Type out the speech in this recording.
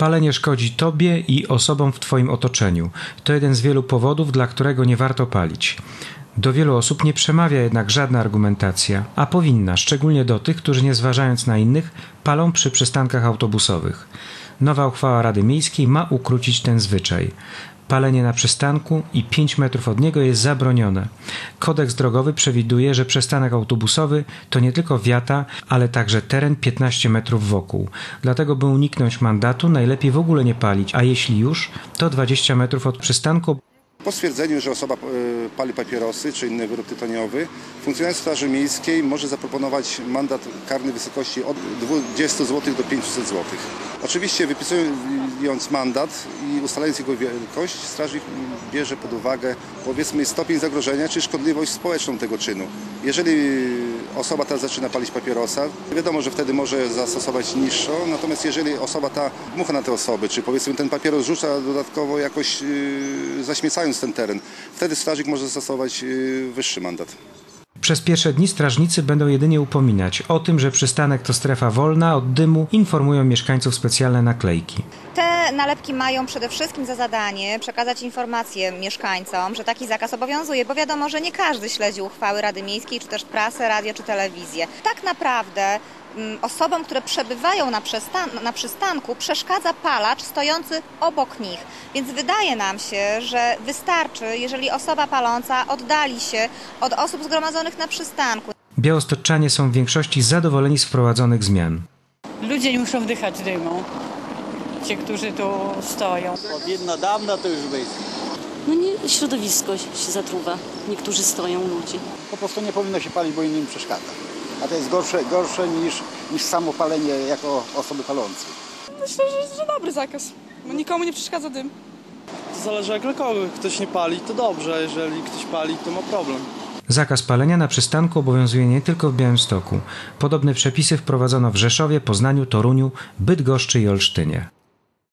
Palenie szkodzi tobie i osobom w twoim otoczeniu. To jeden z wielu powodów, dla którego nie warto palić. Do wielu osób nie przemawia jednak żadna argumentacja, a powinna, szczególnie do tych, którzy nie zważając na innych, palą przy przystankach autobusowych. Nowa uchwała Rady Miejskiej ma ukrócić ten zwyczaj. Palenie na przystanku i 5 metrów od niego jest zabronione. Kodeks drogowy przewiduje, że przystanek autobusowy to nie tylko wiata, ale także teren 15 metrów wokół. Dlatego, by uniknąć mandatu, najlepiej w ogóle nie palić, a jeśli już, to 20 metrów od przystanku, Po stwierdzeniu, że osoba e, pali papierosy czy inny wyrób tytoniowy, funkcjonariusz Straży Miejskiej może zaproponować mandat karny w wysokości od 20 zł do 500 zł. Oczywiście wypisując mandat i ustalając jego wielkość, strażnik bierze pod uwagę powiedzmy stopień zagrożenia czy szkodliwość społeczną tego czynu. Jeżeli osoba ta zaczyna palić papierosa, wiadomo, że wtedy może zastosować niższą, natomiast jeżeli osoba ta dmucha na te osoby, czy powiedzmy ten papieros rzuca dodatkowo jakoś yy, zaśmiecając ten teren, wtedy strażnik może zastosować yy, wyższy mandat. Przez pierwsze dni strażnicy będą jedynie upominać o tym, że przystanek to strefa wolna od dymu, informują mieszkańców specjalne naklejki. Te nalepki mają przede wszystkim za zadanie przekazać informację mieszkańcom, że taki zakaz obowiązuje, bo wiadomo, że nie każdy śledzi uchwały Rady Miejskiej, czy też prasę, radio czy telewizję. Tak naprawdę mm, osobom, które przebywają na, przystan- na przystanku, przeszkadza palacz stojący obok nich. Więc wydaje nam się, że wystarczy, jeżeli osoba paląca oddali się od osób zgromadzonych na przystanku. Białostoczanie są w większości zadowoleni z wprowadzonych zmian. Ludzie nie muszą wdychać dymu. Ci, którzy tu stoją. Powinno dawno to już być. No nie, środowisko się zatruwa. Niektórzy stoją ludzie. Po prostu nie powinno się palić, bo innym przeszkadza. A to jest gorsze, gorsze niż, niż samo palenie jako osoby palącej. Myślę, że, że dobry zakaz, bo nikomu nie przeszkadza dym. To zależy jak dla kogo. Ktoś nie pali, to dobrze, jeżeli ktoś pali, to ma problem. Zakaz palenia na przystanku obowiązuje nie tylko w Białymstoku. Podobne przepisy wprowadzono w Rzeszowie, Poznaniu, Toruniu, Bydgoszczy i Olsztynie.